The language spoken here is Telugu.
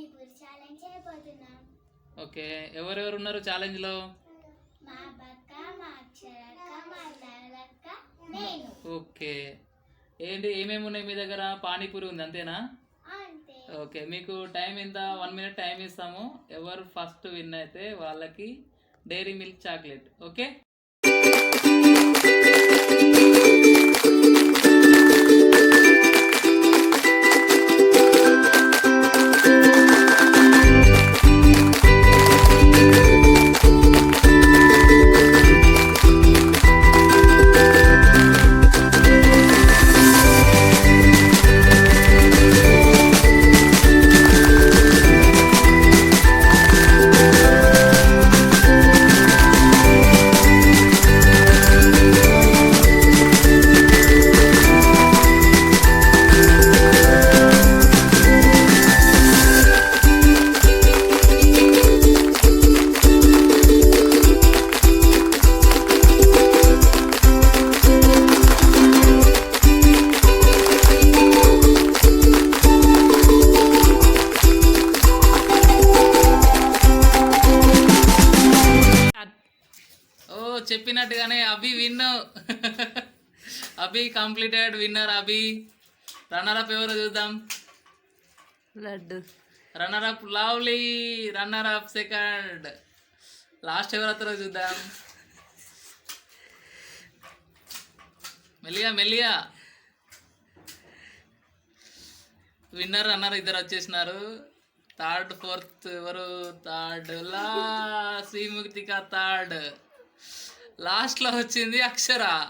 పానీపూరి ఛాలెంజ్ చేయబోతున్నాం. ఓకే ఎవరెవరు ఉన్నారు ఛాలెంజ్లో మా బక్క మా అక్షరక్క మా లలక్క నేను. ఓకే. ఏంటి ఏమేమి ఉన్నాయి మీ దగ్గర? పానీపూరి ఉంది అంతేనా? అంతే. ఓకే మీకు టైం ఎంత? వన్ మినిట్ టైం ఇస్తాము. ఎవరు ఫస్ట్ విన్ అయితే వాళ్ళకి డైరీ మిల్క్ చాక్లెట్ ఓకే? చెప్పినట్టుగానే Abhi win Abhi completed winner Abhi. Runner up ఎవరో చూద్దాం. Laddu. Runner up lovely runner up second last ఎవరు చూద్దాం. మెల్లిగా మెల్లిగా. విన్నర్ రన్నర్ ఇద్దరు వచ్చేసినారు. థర్డ్ ఫోర్త్ ఎవరు? థర్డ్ లా శ్రీముక్తిక థర్డ్ లాస్ట్లో వచ్చింది అక్షర.